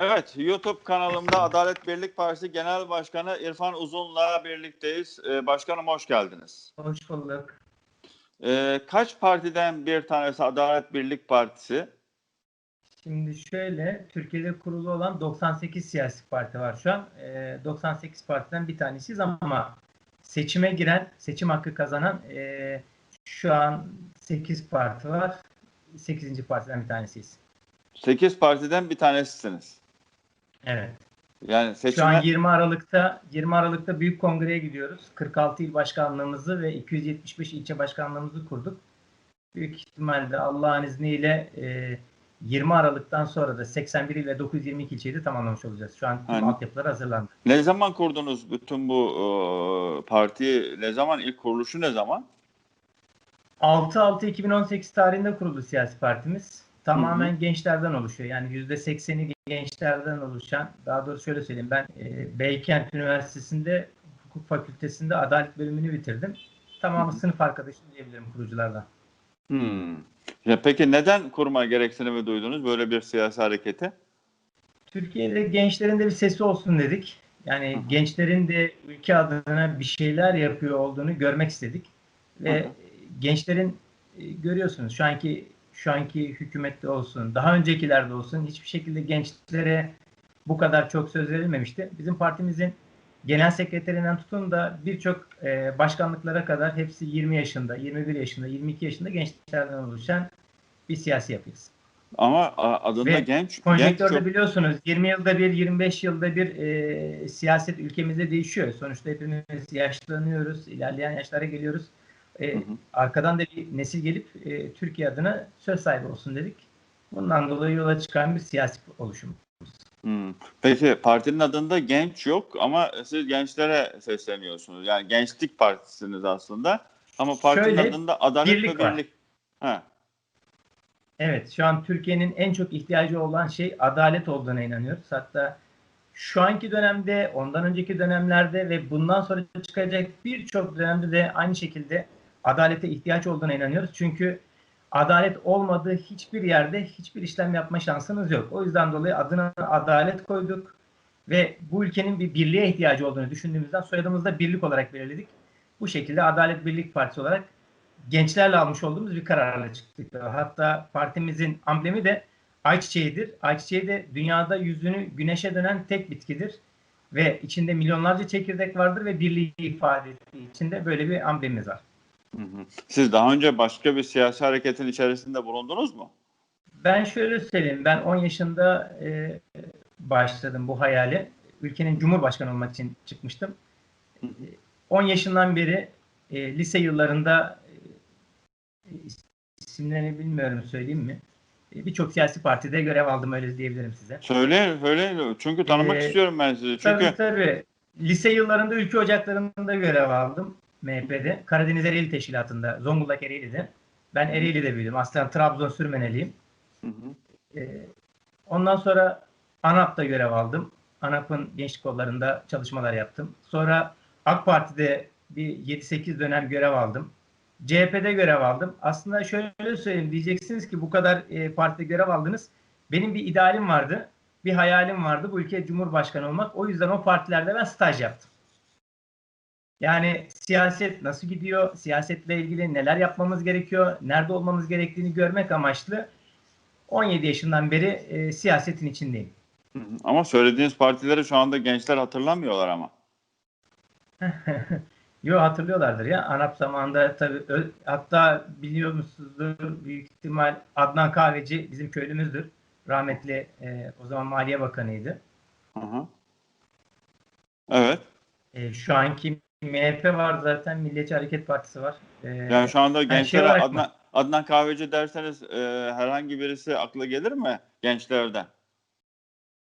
Evet, YouTube kanalımda Adalet Birlik Partisi Genel Başkanı İrfan Uzun'la birlikteyiz. Ee, başkanım hoş geldiniz. Hoş bulduk. Ee, kaç partiden bir tanesi Adalet Birlik Partisi? Şimdi şöyle, Türkiye'de kurulu olan 98 siyasi parti var şu an. Ee, 98 partiden bir tanesiyiz ama seçime giren, seçim hakkı kazanan ee, şu an 8 parti var. 8. partiden bir tanesiyiz. 8 partiden bir tanesisiniz. Evet. Yani Şu an seçime 20 Aralık'ta 20 Aralık'ta büyük kongreye gidiyoruz. 46 il başkanlığımızı ve 275 ilçe başkanlığımızı kurduk. Büyük ihtimalle Allah'ın izniyle e, 20 Aralık'tan sonra da 81 il ve 922 ilçeyi de tamamlamış olacağız. Şu an tüm Aynen. altyapılar hazırlandı. ne zaman kurdunuz bütün bu e, partiyi? Ne zaman? ilk kuruluşu ne zaman? 6-6-2018 tarihinde kuruldu siyasi partimiz. Tamamen Hı gençlerden oluşuyor. Yani %80'i gençlerden oluşan, daha doğrusu şöyle söyleyeyim ben e, Beykent Üniversitesi'nde hukuk fakültesinde adalet bölümünü bitirdim. Tamamı sınıf arkadaşım diyebilirim kuruculardan. Hmm. Ya peki neden kurma gereksinimi duydunuz böyle bir siyasi hareketi? Türkiye'de gençlerin de bir sesi olsun dedik. Yani Hı hı. gençlerin de ülke adına bir şeyler yapıyor olduğunu görmek istedik. Ve Hı hı. gençlerin e, görüyorsunuz şu anki şu anki hükümette olsun, daha öncekilerde olsun hiçbir şekilde gençlere bu kadar çok söz verilmemişti. Bizim partimizin genel sekreterinden tutun da birçok e, başkanlıklara kadar hepsi 20 yaşında, 21 yaşında, 22 yaşında gençlerden oluşan bir siyasi yapıyız. Ama adında Ve genç genç Konjektörde çok biliyorsunuz 20 yılda bir, 25 yılda bir e, siyaset ülkemizde değişiyor. Sonuçta hepimiz yaşlanıyoruz, ilerleyen yaşlara geliyoruz. E, Hı hı. Arkadan da bir nesil gelip e, Türkiye adına söz sahibi olsun dedik. Bundan dolayı yola çıkan bir siyasi oluşum. Hmm. Peki partinin adında genç yok ama siz gençlere sesleniyorsunuz. Yani gençlik partisiniz aslında. Ama partinin Şöyle, adında adalet birlik ve var. birlik. Ha. Evet, şu an Türkiye'nin en çok ihtiyacı olan şey adalet olduğuna inanıyoruz. Hatta şu anki dönemde, ondan önceki dönemlerde ve bundan sonra çıkacak birçok dönemde de aynı şekilde adalete ihtiyaç olduğuna inanıyoruz. Çünkü adalet olmadığı hiçbir yerde hiçbir işlem yapma şansınız yok. O yüzden dolayı adına adalet koyduk ve bu ülkenin bir birliğe ihtiyacı olduğunu düşündüğümüzden soyadımızı da birlik olarak belirledik. Bu şekilde Adalet Birlik Partisi olarak gençlerle almış olduğumuz bir kararla çıktık. Hatta partimizin amblemi de ayçiçeğidir. Ayçiçeği de dünyada yüzünü güneşe dönen tek bitkidir. Ve içinde milyonlarca çekirdek vardır ve birliği ifade ettiği için de böyle bir amblemimiz var. Siz daha önce başka bir siyasi hareketin içerisinde bulundunuz mu? Ben şöyle söyleyeyim. Ben 10 yaşında e, başladım bu hayale. Ülkenin cumhurbaşkanı olmak için çıkmıştım. Hı hı. 10 yaşından beri e, lise yıllarında e, isimlerini bilmiyorum söyleyeyim mi? E, Birçok siyasi partide görev aldım öyle diyebilirim size. Söyle, söyle. Çünkü tanımak Ee, istiyorum ben sizi. Çünkü Tabii tabii. Lise yıllarında ülke ocaklarında görev aldım MHP'de. Karadeniz Ereğli Teşkilatı'nda. Zonguldak Ereğli'de. Ben Ereğli'de büyüdüm. Aslen Trabzon Sürmeneliyim. Hı hı. Ee, ondan sonra ANAP'ta görev aldım. ANAP'ın gençlik kollarında çalışmalar yaptım. Sonra AK Parti'de bir 7-8 dönem görev aldım. CHP'de görev aldım. Aslında şöyle söyleyeyim diyeceksiniz ki bu kadar e, partide görev aldınız. Benim bir idealim vardı. Bir hayalim vardı. Bu ülke Cumhurbaşkanı olmak. O yüzden o partilerde ben staj yaptım. Yani siyaset nasıl gidiyor? Siyasetle ilgili neler yapmamız gerekiyor? Nerede olmamız gerektiğini görmek amaçlı 17 yaşından beri e, siyasetin içindeyim. Ama söylediğiniz partileri şu anda gençler hatırlamıyorlar ama. Yo hatırlıyorlardır ya. ANAP zamanında tabii hatta biliyor musunuzdur büyük ihtimal Adnan Kahveci bizim köylümüzdür. Rahmetli e, o zaman Maliye Bakanıydı. Hı hı. Evet. E, şu anki MHP var zaten Milliyetçi Hareket Partisi var. E, Yani şu anda şey gençlere mı? Adnan, Adnan Kahveci derseniz e, herhangi birisi akla gelir mi gençlerden?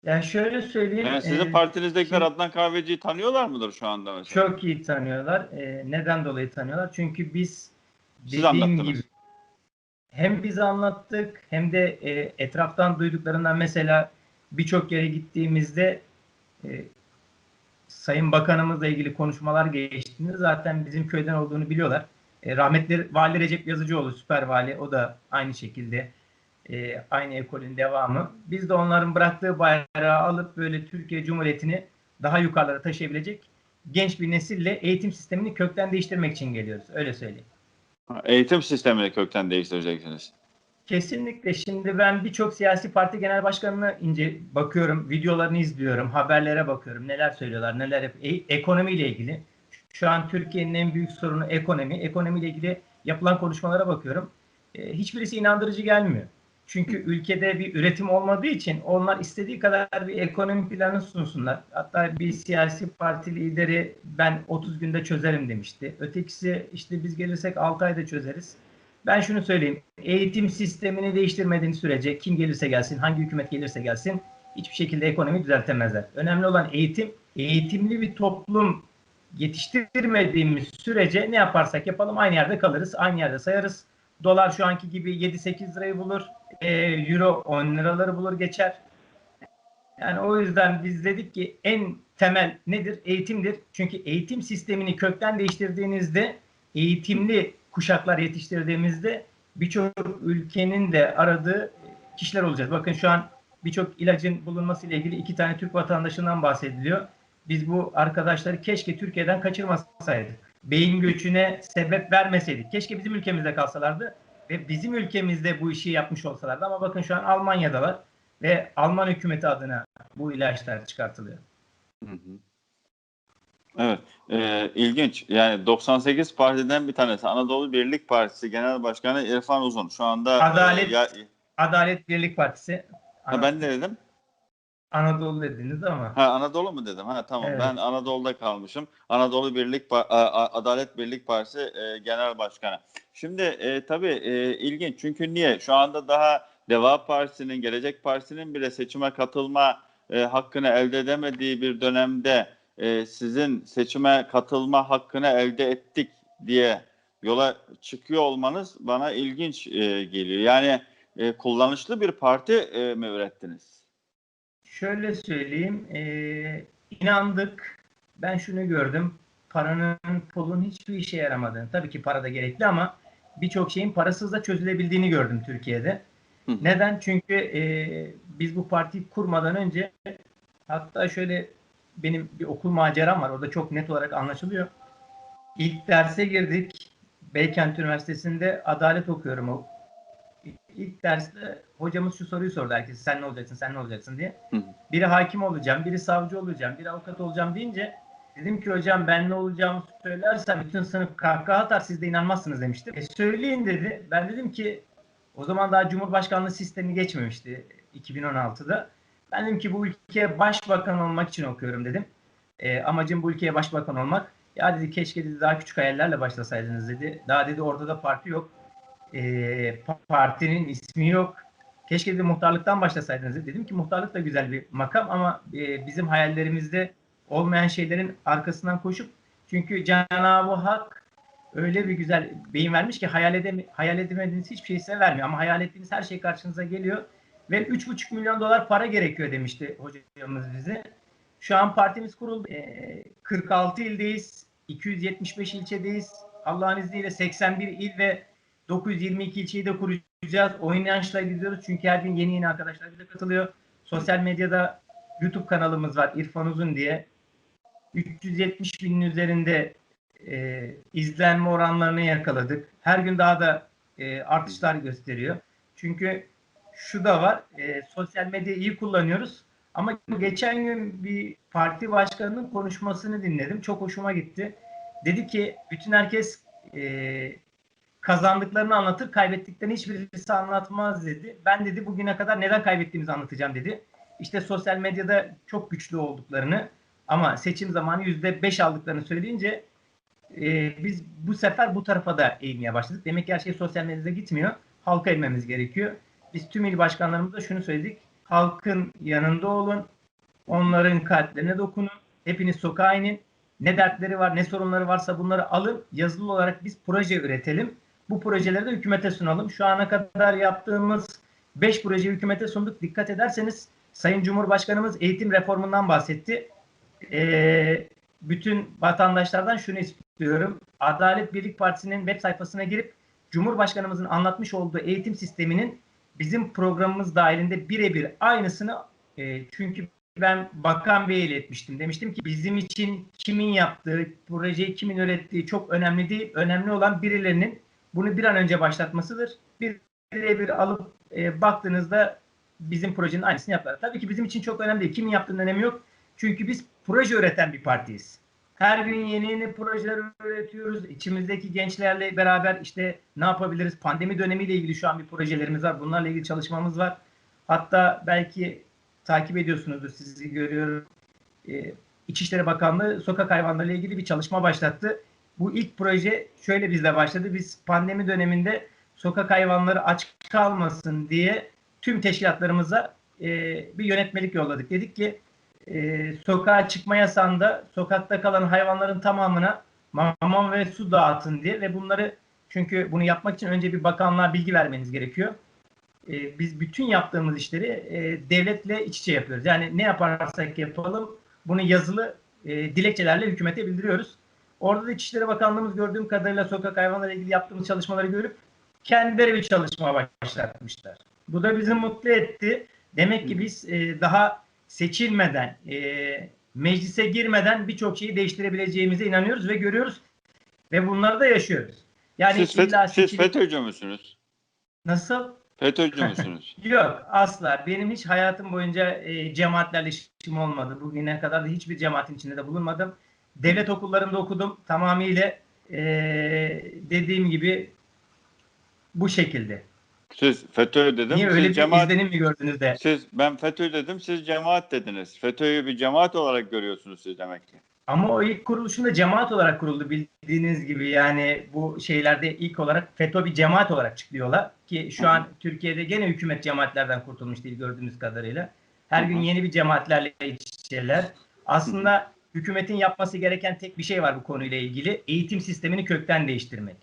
yani şöyle söyleyeyim. Yani sizin e, partinizdekiler şimdi- Adnan Kahveci'yi tanıyorlar mıdır şu anda mesela? Çok iyi tanıyorlar. E, neden dolayı tanıyorlar? Çünkü biz Siz dediğim gibi hem biz anlattık hem de e, etraftan duyduklarından mesela birçok yere gittiğimizde e, Sayın Bakanımızla ilgili konuşmalar geçtiğinde zaten bizim köyden olduğunu biliyorlar. E, rahmetli Vali Recep Yazıcıoğlu süper vali o da aynı şekilde. e, aynı ekolün devamı. Biz de onların bıraktığı bayrağı alıp böyle Türkiye Cumhuriyeti'ni daha yukarılara taşıyabilecek genç bir nesille eğitim sistemini kökten değiştirmek için geliyoruz. Öyle söyleyeyim. Eğitim sistemini kökten değiştireceksiniz. Kesinlikle. Şimdi ben birçok siyasi parti genel başkanına ince bakıyorum, videolarını izliyorum, haberlere bakıyorum. Neler söylüyorlar, neler yap- e- ekonomiyle ilgili. Şu an Türkiye'nin en büyük sorunu ekonomi. Ekonomiyle ilgili yapılan konuşmalara bakıyorum. E, hiçbirisi inandırıcı gelmiyor. Çünkü ülkede bir üretim olmadığı için onlar istediği kadar bir ekonomi planı sunsunlar. Hatta bir siyasi parti lideri ben 30 günde çözerim demişti. Ötekisi işte biz gelirsek 6 ayda çözeriz. Ben şunu söyleyeyim. Eğitim sistemini değiştirmediğin sürece kim gelirse gelsin, hangi hükümet gelirse gelsin hiçbir şekilde ekonomi düzeltemezler. Önemli olan eğitim. Eğitimli bir toplum yetiştirmediğimiz sürece ne yaparsak yapalım aynı yerde kalırız, aynı yerde sayarız. Dolar şu anki gibi 7-8 lirayı bulur, e, euro 10 liraları bulur geçer. Yani o yüzden biz dedik ki en temel nedir? Eğitimdir. Çünkü eğitim sistemini kökten değiştirdiğinizde eğitimli kuşaklar yetiştirdiğimizde birçok ülkenin de aradığı kişiler olacağız. Bakın şu an birçok ilacın bulunması ile ilgili iki tane Türk vatandaşından bahsediliyor. Biz bu arkadaşları keşke Türkiye'den kaçırmasaydık. Beyin göçüne sebep vermeseydik. Keşke bizim ülkemizde kalsalardı ve bizim ülkemizde bu işi yapmış olsalardı. Ama bakın şu an Almanya'dalar ve Alman hükümeti adına bu ilaçlar çıkartılıyor. Hı hı. Evet, e, ilginç. Yani 98 partiden bir tanesi Anadolu Birlik Partisi Genel Başkanı İrfan Uzun. Şu anda e, Adalet- ya- Adalet Birlik Partisi. ha, ben ne dedim? Anadolu dediniz ama. Ha Anadolu mu dedim? Ha tamam. Evet. Ben Anadolu'da kalmışım. Anadolu Birlik Adalet Birlik Partisi e, Genel Başkanı. Şimdi e, tabii e, ilginç. Çünkü niye? Şu anda daha Deva Partisi'nin, Gelecek Partisi'nin bile seçime katılma e, hakkını elde edemediği bir dönemde e, sizin seçime katılma hakkını elde ettik diye yola çıkıyor olmanız bana ilginç e, geliyor. Yani e, kullanışlı bir parti e, mi ürettiniz? Şöyle söyleyeyim, eee, inandık. Ben şunu gördüm, paranın, pulun hiçbir işe yaramadığını. Tabii ki para da gerekli ama birçok şeyin parasız da çözülebildiğini gördüm Türkiye'de. Hı. Neden? Çünkü eee, biz bu partiyi kurmadan önce, hatta şöyle benim bir okul maceram var, orada çok net olarak anlaşılıyor. İlk derse girdik, Beykent Üniversitesi'nde adalet okuyorum. O İlk derste hocamız şu soruyu sordu herkese. Sen ne olacaksın, sen ne olacaksın diye. Hı. Biri hakim olacağım, biri savcı olacağım, biri avukat olacağım deyince dedim ki hocam ben ne olacağımı söylersem bütün sınıf kahkaha atar siz de inanmazsınız demiştim. E söyleyin dedi. Ben dedim ki o zaman daha Cumhurbaşkanlığı sistemi geçmemişti 2016'da. Ben dedim ki bu ülkeye başbakan olmak için okuyorum dedim. E, amacım bu ülkeye başbakan olmak. Ya dedi keşke dedi daha küçük hayallerle başlasaydınız dedi. Daha dedi orada da parti yok. E, pa- partinin ismi yok. Keşke dedi muhtarlıktan başlasaydınız. dedi. Dedim ki muhtarlık da güzel bir makam ama e, bizim hayallerimizde olmayan şeylerin arkasından koşup çünkü Cenab-ı Hak öyle bir güzel beyin vermiş ki hayal, edeme, hayal edemediğiniz hiçbir şey size vermiyor. Ama hayal ettiğiniz her şey karşınıza geliyor. Ve 3,5 milyon dolar para gerekiyor demişti hocamız bize. Şu an partimiz kuruldu. E, 46 ildeyiz. 275 ilçedeyiz. Allah'ın izniyle 81 il ve 922 ilçeyi de kuracağız. O inançla gidiyoruz. Çünkü her gün yeni yeni arkadaşlar bize katılıyor. Sosyal medyada YouTube kanalımız var İrfan Uzun diye. 370 binin üzerinde e, izlenme oranlarını yakaladık. Her gün daha da e, artışlar gösteriyor. Çünkü şu da var. e, sosyal medyayı iyi kullanıyoruz. Ama geçen gün bir parti başkanının konuşmasını dinledim. Çok hoşuma gitti. Dedi ki bütün herkes e, kazandıklarını anlatır, kaybettiklerini hiçbirisi anlatmaz dedi. Ben dedi bugüne kadar neden kaybettiğimizi anlatacağım dedi. İşte sosyal medyada çok güçlü olduklarını ama seçim zamanı yüzde beş aldıklarını söyleyince e, biz bu sefer bu tarafa da eğilmeye başladık. Demek ki her şey sosyal medyada gitmiyor. Halka inmemiz gerekiyor. Biz tüm il başkanlarımıza şunu söyledik. Halkın yanında olun. Onların kalplerine dokunun. Hepiniz sokağa inin. Ne dertleri var, ne sorunları varsa bunları alın. Yazılı olarak biz proje üretelim. Bu projeleri de hükümete sunalım. Şu ana kadar yaptığımız 5 proje hükümete sunduk. Dikkat ederseniz Sayın Cumhurbaşkanımız eğitim reformundan bahsetti. Ee, bütün vatandaşlardan şunu istiyorum. Adalet Birlik Partisi'nin web sayfasına girip Cumhurbaşkanımızın anlatmış olduğu eğitim sisteminin bizim programımız dahilinde birebir aynısını e, çünkü ben Bakan Bey'e iletmiştim. Demiştim ki bizim için kimin yaptığı, projeyi kimin ürettiği çok önemli değil. Önemli olan birilerinin bunu bir an önce başlatmasıdır. Bir birebir alıp e, baktığınızda bizim projenin aynısını yaptılar. Tabii ki bizim için çok önemli değil. Kimin yaptığının önemi yok. Çünkü biz proje üreten bir partiyiz. Her gün yeni yeni projeler üretiyoruz. İçimizdeki gençlerle beraber işte ne yapabiliriz? Pandemi dönemiyle ilgili şu an bir projelerimiz var. Bunlarla ilgili çalışmamız var. Hatta belki takip ediyorsunuzdur sizi görüyorum. Ee, İçişleri Bakanlığı sokak hayvanlarıyla ilgili bir çalışma başlattı. Bu ilk proje şöyle bizde başladı. Biz pandemi döneminde sokak hayvanları aç kalmasın diye tüm teşkilatlarımıza e, bir yönetmelik yolladık. Dedik ki e, sokağa çıkma yasağında sokakta kalan hayvanların tamamına mama ve su dağıtın diye ve bunları çünkü bunu yapmak için önce bir bakanlığa bilgi vermeniz gerekiyor. E, biz bütün yaptığımız işleri e, devletle iç içe yapıyoruz. Yani ne yaparsak yapalım bunu yazılı e, dilekçelerle hükümete bildiriyoruz. Orada da İçişleri Bakanlığımız gördüğüm kadarıyla sokak hayvanlarıyla ilgili yaptığımız çalışmaları görüp kendileri bir çalışma başlatmışlar. Bu da bizi mutlu etti. Demek ki biz e, daha seçilmeden, e, meclise girmeden birçok şeyi değiştirebileceğimize inanıyoruz ve görüyoruz. Ve bunları da yaşıyoruz. Yani siz, illa siz seçilip- FETÖ'cü müsünüz? Nasıl? FETÖ'cü müsünüz? Yok asla. Benim hiç hayatım boyunca e, cemaatlerle işim olmadı. Bugüne kadar da hiçbir cemaatin içinde de bulunmadım. Devlet okullarında okudum. Tamamıyla e, dediğim gibi bu şekilde. Siz FETÖ dedim. Niye öyle bir cemaat, izlenim mi gördünüz de? siz ben FETÖ dedim. Siz cemaat dediniz. FETÖ'yü bir cemaat olarak görüyorsunuz siz demek ki. Ama o ilk kuruluşunda cemaat olarak kuruldu bildiğiniz gibi. Yani bu şeylerde ilk olarak FETÖ bir cemaat olarak çıkıyorlar. Ki şu an Türkiye'de gene hükümet cemaatlerden kurtulmuş değil gördüğümüz kadarıyla. Her gün yeni bir cemaatlerle iç içeler. Aslında hükümetin yapması gereken tek bir şey var bu konuyla ilgili. Eğitim sistemini kökten değiştirmek.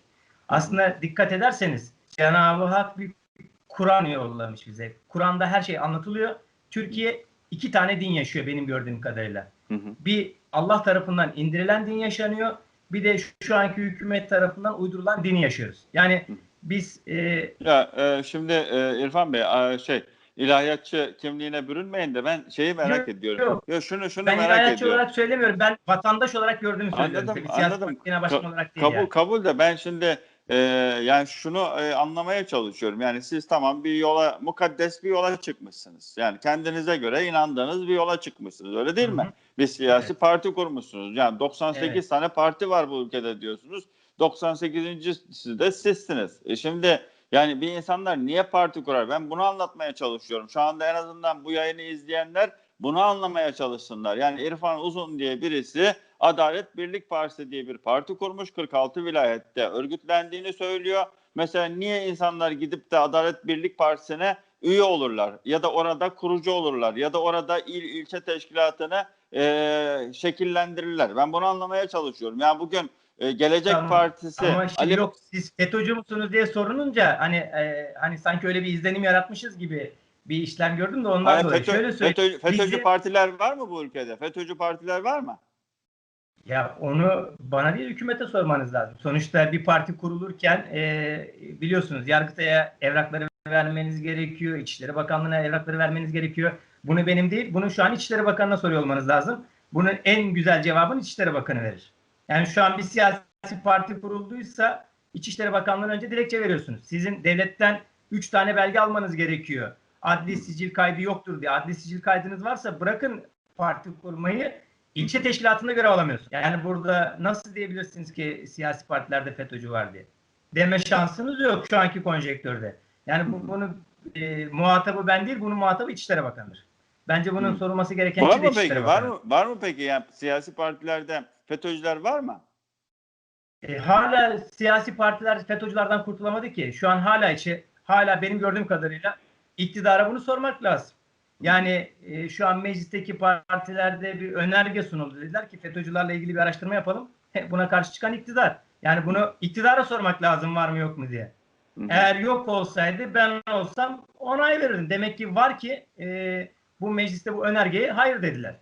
Aslında dikkat ederseniz Cenab-ı Hak bir Kur'an yollamış bize. Kur'an'da her şey anlatılıyor. Türkiye iki tane din yaşıyor benim gördüğüm kadarıyla Hı hı. bir Allah tarafından indirilen din yaşanıyor. Bir de şu, anki hükümet tarafından uydurulan dini yaşıyoruz. Yani biz e, Ya e, şimdi e, İrfan Bey e, şey ilahiyatçı kimliğine bürünmeyin de ben şeyi merak Yok, ediyorum. yok. Yo, şunu şunu ben merak ilahiyatçı ediyorum. olarak söylemiyorum. Ben vatandaş olarak gördüğümü söylüyorum. Anladım, Tabii anladım. Ka- olarak değil Kabul yani. kabul de ben şimdi e, yani şunu e, anlamaya çalışıyorum. Yani siz tamam bir yola mukaddes bir yola çıkmışsınız. Yani kendinize göre inandığınız bir yola çıkmışsınız. Öyle değil Hı mi? Bir siyasi Evet. parti kurmuşsunuz. Yani 98 Evet. tane parti var bu ülkede diyorsunuz. 98.si de sizsiniz. E şimdi yani bir insanlar niye parti kurar? Ben bunu anlatmaya çalışıyorum. Şu anda en azından bu yayını izleyenler bunu anlamaya çalışsınlar. Yani İrfan Uzun diye birisi Adalet Birlik Partisi diye bir parti kurmuş. 46 vilayette örgütlendiğini söylüyor. Mesela niye insanlar gidip de Adalet Birlik Partisi'ne üye olurlar ya da orada kurucu olurlar ya da orada il ilçe teşkilatını e, şekillendirirler. Ben bunu anlamaya çalışıyorum. Yani bugün e, Gelecek Tamam. Partisi Ama şimdi Ali yok siz FETÖ'cü musunuz diye sorulunca hani e, hani sanki öyle bir izlenim yaratmışız gibi bir işlem gördüm de ondan Hayır, dolayı. FETÖ, Şöyle söyleyeyim. FETÖ, FETÖ'cü Bizi- partiler var mı bu ülkede? FETÖ'cü partiler var mı? Ya onu bana değil hükümete sormanız lazım. Sonuçta bir parti kurulurken e, biliyorsunuz Yargıtay'a evrakları vermeniz gerekiyor. İçişleri Bakanlığı'na evrakları vermeniz gerekiyor. Bunu benim değil, bunu şu an İçişleri Bakanı'na soruyor olmanız lazım. Bunun en güzel cevabını İçişleri Bakanı verir. Yani şu an bir siyasi parti kurulduysa İçişleri Bakanlığı'na önce dilekçe veriyorsunuz. Sizin devletten 3 tane belge almanız gerekiyor. Adli sicil kaydı yoktur diye. Adli sicil kaydınız varsa bırakın parti kurmayı ilçe teşkilatında görev alamıyorsun. Yani burada nasıl diyebilirsiniz ki siyasi partilerde FETÖ'cü var diye? Deme şansınız yok şu anki konjektörde. Yani bu, bunu e, muhatabı ben değil, bunun muhatabı İçişleri Bakanı'dır. Bence bunun sorulması gereken Var de mı peki? Var Bakanı. mı? Var mı peki? Yani siyasi partilerde FETÖ'cüler var mı? E, hala siyasi partiler FETÖ'cülerden kurtulamadı ki. Şu an hala içi, hala benim gördüğüm kadarıyla iktidara bunu sormak lazım. Yani e, şu an meclisteki partilerde bir önerge sunuldu. Dediler ki FETÖ'cülerle ilgili bir araştırma yapalım. Buna karşı çıkan iktidar. Yani bunu iktidara sormak lazım var mı yok mu diye. Hı hı. Eğer yok olsaydı ben olsam onay verirdim. Demek ki var ki e, bu mecliste bu önergeye hayır dediler.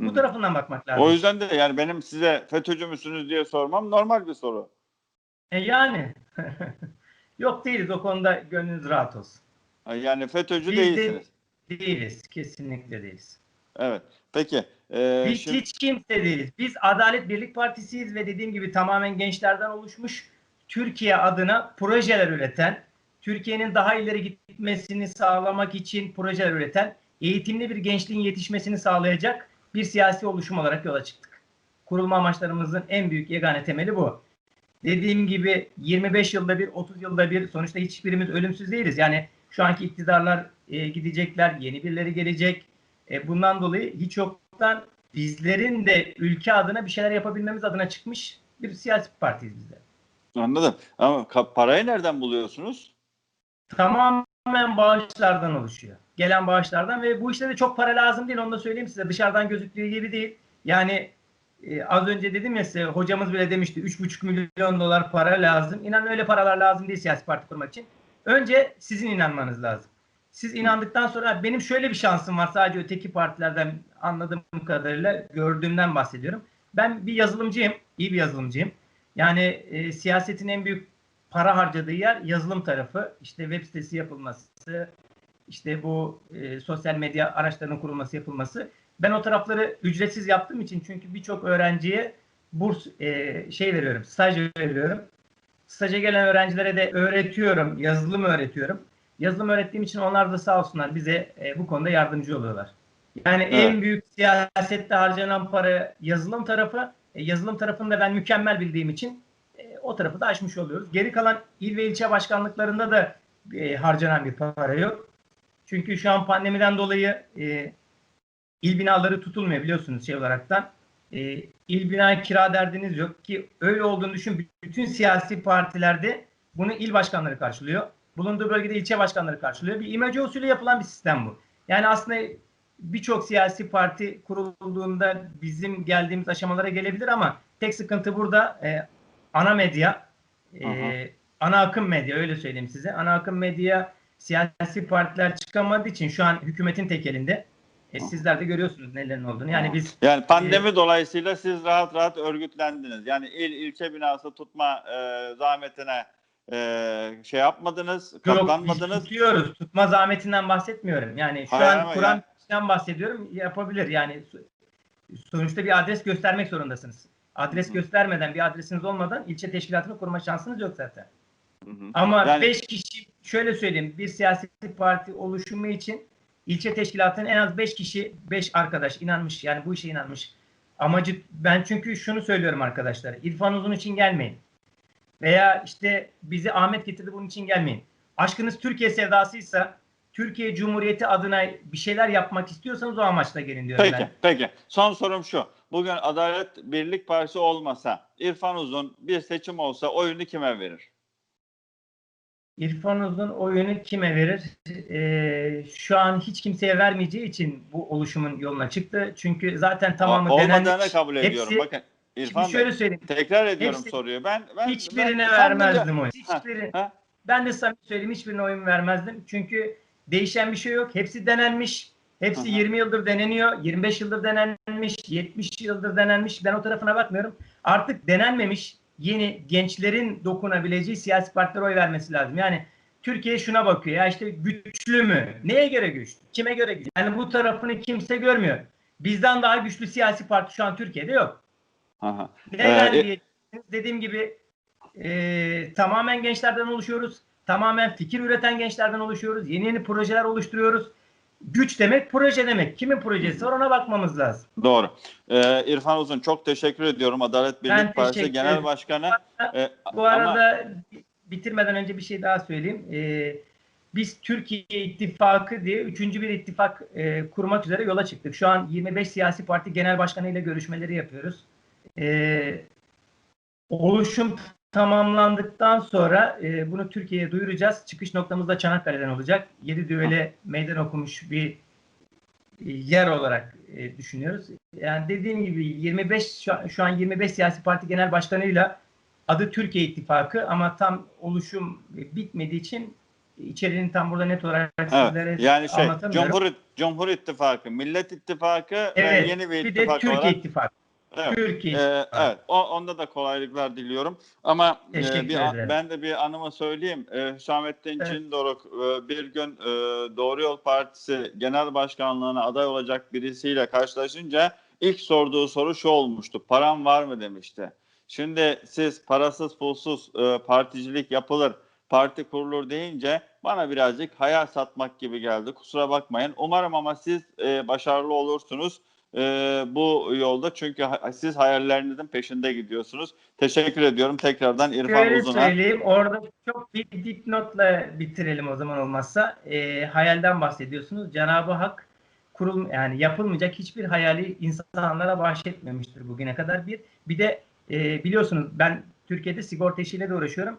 Hı Bu tarafından bakmak lazım. O yüzden de yani benim size FETÖ'cü müsünüz diye sormam normal bir soru. E yani yok değiliz o konuda gönlünüz rahat olsun. Yani FETÖ'cü Biz de- değilsiniz. Değiliz. Kesinlikle değiliz. Evet. Peki. e, Biz şimdi- hiç kimse değiliz. Biz Adalet Birlik Partisi'yiz ve dediğim gibi tamamen gençlerden oluşmuş Türkiye adına projeler üreten, Türkiye'nin daha ileri gitmesini sağlamak için projeler üreten, eğitimli bir gençliğin yetişmesini sağlayacak bir siyasi oluşum olarak yola çıktık. Kurulma amaçlarımızın en büyük yegane temeli bu. Dediğim gibi 25 yılda bir, 30 yılda bir sonuçta hiçbirimiz ölümsüz değiliz. Yani şu anki iktidarlar e, gidecekler, yeni birileri gelecek. E, bundan dolayı hiç yoktan bizlerin de ülke adına bir şeyler yapabilmemiz adına çıkmış bir siyasi partiyiz bizler. Anladım. Ama parayı nereden buluyorsunuz? Tamamen bağışlardan oluşuyor. Gelen bağışlardan ve bu işte de çok para lazım değil onu da söyleyeyim size. Dışarıdan gözüktüğü gibi değil. Yani e, az önce dedim ya size hocamız bile demişti 3,5 milyon dolar para lazım. İnanın öyle paralar lazım değil siyasi parti kurmak için. Önce sizin inanmanız lazım. Siz inandıktan sonra benim şöyle bir şansım var sadece öteki partilerden anladığım kadarıyla gördüğümden bahsediyorum. Ben bir yazılımcıyım, iyi bir yazılımcıyım. Yani e, siyasetin en büyük para harcadığı yer yazılım tarafı. İşte web sitesi yapılması, işte bu e, sosyal medya araçlarının kurulması yapılması. Ben o tarafları ücretsiz yaptığım için çünkü birçok öğrenciye burs e, şey veriyorum, staj veriyorum. Staja gelen öğrencilere de öğretiyorum, yazılım öğretiyorum. Yazılım öğrettiğim için onlar da sağ olsunlar bize e, bu konuda yardımcı oluyorlar. Yani en Evet. büyük siyasette harcanan para yazılım tarafı. E, yazılım tarafını da ben mükemmel bildiğim için e, o tarafı da aşmış oluyoruz. Geri kalan il ve ilçe başkanlıklarında da e, harcanan bir para yok. Çünkü şu an pandemiden dolayı e, il binaları tutulmuyor biliyorsunuz şey olaraktan. E, il bina kira derdiniz yok ki öyle olduğunu düşün. Bütün siyasi partilerde bunu il başkanları karşılıyor. Bulunduğu bölgede ilçe başkanları karşılıyor. Bir imece usulü yapılan bir sistem bu. Yani aslında birçok siyasi parti kurulduğunda bizim geldiğimiz aşamalara gelebilir ama tek sıkıntı burada e, ana medya, e, Aha. ana akım medya öyle söyleyeyim size. Ana akım medya siyasi partiler çıkamadığı için şu an hükümetin tek elinde. E, sizler de görüyorsunuz nelerin olduğunu. Yani biz Yani pandemi dolayısıyla siz rahat rahat örgütlendiniz. Yani il ilçe binası tutma e, zahmetine e, şey yapmadınız, Yok, katlanmadınız. tutuyoruz. Tutma zahmetinden bahsetmiyorum. Yani şu Hayır an Kur'an yani- bahsediyorum. Yapabilir. Yani so- sonuçta bir adres göstermek zorundasınız. Adres Hı göstermeden, bir adresiniz olmadan ilçe teşkilatını kurma şansınız yok zaten. Hı hı. Ama Yani- 5 kişi şöyle söyleyeyim. Bir siyasi parti oluşumu için ilçe teşkilatının en az 5 kişi, 5 arkadaş inanmış. Yani bu işe inanmış. Amacı ben çünkü şunu söylüyorum arkadaşlar. İrfan Uzun için gelmeyin. Veya işte bizi Ahmet getirdi bunun için gelmeyin. Aşkınız Türkiye sevdasıysa Türkiye Cumhuriyeti adına bir şeyler yapmak istiyorsanız o amaçla gelin diyorum Peki, ben. peki. Son sorum şu. Bugün Adalet Birlik Partisi olmasa, İrfan Uzun bir seçim olsa oyunu kime verir? İrfan Uzun oyunu kime verir? Ee, şu an hiç kimseye vermeyeceği için bu oluşumun yoluna çıktı. Çünkü zaten tamamı O- Olmadığını denenmiş. kabul ediyorum. Hepsi- Bakın İrfan şöyle söyleyeyim. tekrar ediyorum hepsi- soruyu. Ben, ben Hiçbirine ben vermezdim oy. Ha, Hiçbiri, ha. ben de samimi söyleyeyim hiçbirine oyun vermezdim. Çünkü değişen bir şey yok. Hepsi denenmiş. Hepsi Aha. 20 yıldır deneniyor. 25 yıldır denenmiş. 70 yıldır denenmiş. Ben o tarafına bakmıyorum. Artık denenmemiş yeni gençlerin dokunabileceği siyasi partilere oy vermesi lazım. Yani Türkiye şuna bakıyor. Ya işte güçlü mü? Neye göre güçlü? Kime göre güçlü? Yani bu tarafını kimse görmüyor. Bizden daha güçlü siyasi parti şu an Türkiye'de yok. Aha. Neden Ee, diyeceksiniz? Dediğim gibi e, tamamen gençlerden oluşuyoruz. Tamamen fikir üreten gençlerden oluşuyoruz. Yeni yeni projeler oluşturuyoruz. Güç demek proje demek. Kimin projesi var ona bakmamız lazım. Doğru. Ee, İrfan Uzun çok teşekkür ediyorum. Adalet Birlik Partisi Genel. Başkanı. Ee, Bu ama- arada bitirmeden önce bir şey daha söyleyeyim. E, biz Türkiye İttifakı diye üçüncü bir ittifak e, kurmak üzere yola çıktık. Şu an 25 siyasi parti genel başkanı ile görüşmeleri yapıyoruz. E, oluşum tamamlandıktan sonra e, bunu Türkiye'ye duyuracağız. Çıkış noktamız da Çanakkale'den olacak. Yedi düvele meydan okumuş bir e, yer olarak e, düşünüyoruz. Yani dediğim gibi 25 şu an, şu an 25 siyasi parti genel başkanıyla adı Türkiye İttifakı ama tam oluşum e, bitmediği için içeriğini tam burada net olarak sizlere Evet, yani şey. Cumhur, Cumhur İttifakı, Millet İttifakı Evet, ve yeni bir bir de ittifak Türkiye olarak İttifakı. Evet. Türkiye. Ee, evet, o, onda da kolaylıklar diliyorum. Ama e, bir, ederim. ben de bir anımı söyleyeyim. E, Hüsamettin Evet. Çindoruk e, bir gün e, Doğru Yol Partisi Genel Başkanlığına aday olacak birisiyle karşılaşınca ilk sorduğu soru şu olmuştu. Param var mı demişti. Şimdi siz parasız pulsuz e, particilik yapılır, parti kurulur deyince bana birazcık hayal satmak gibi geldi. Kusura bakmayın. Umarım ama siz e, başarılı olursunuz e, bu yolda çünkü ha- siz hayallerinizin peşinde gidiyorsunuz. Teşekkür ediyorum tekrardan İrfan Şöyle Uzun'a. söyleyeyim, orada çok bir dipnotla bitirelim o zaman olmazsa. Ee, hayalden bahsediyorsunuz. Cenab-ı Hak kurul yani yapılmayacak hiçbir hayali insanlara bahşetmemiştir bugüne kadar bir. Bir de e, biliyorsunuz ben Türkiye'de sigorta işiyle de uğraşıyorum.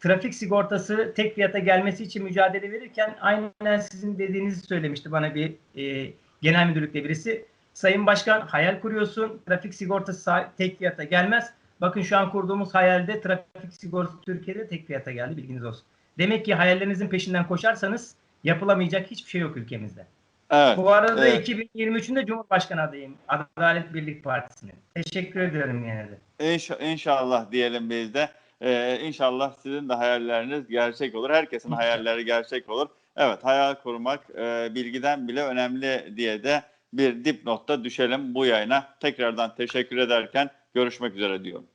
Trafik sigortası tek fiyata gelmesi için mücadele verirken aynen sizin dediğinizi söylemişti bana bir e, genel müdürlükte birisi. Sayın Başkan hayal kuruyorsun. Trafik sigortası tek fiyata gelmez. Bakın şu an kurduğumuz hayalde trafik sigortası Türkiye'de tek fiyata geldi bilginiz olsun. Demek ki hayallerinizin peşinden koşarsanız yapılamayacak hiçbir şey yok ülkemizde. Evet. Bu arada Evet. 2023'ünde Cumhurbaşkanı adayım. Adalet Birlik Partisi'nin. Teşekkür ediyorum yine de. İnş- inşallah diyelim biz de. Ee, inşallah sizin de hayalleriniz gerçek olur. Herkesin hayalleri gerçek olur. Evet hayal kurmak e, bilgiden bile önemli diye de bir dipnotta düşelim bu yayına. Tekrardan teşekkür ederken görüşmek üzere diyorum.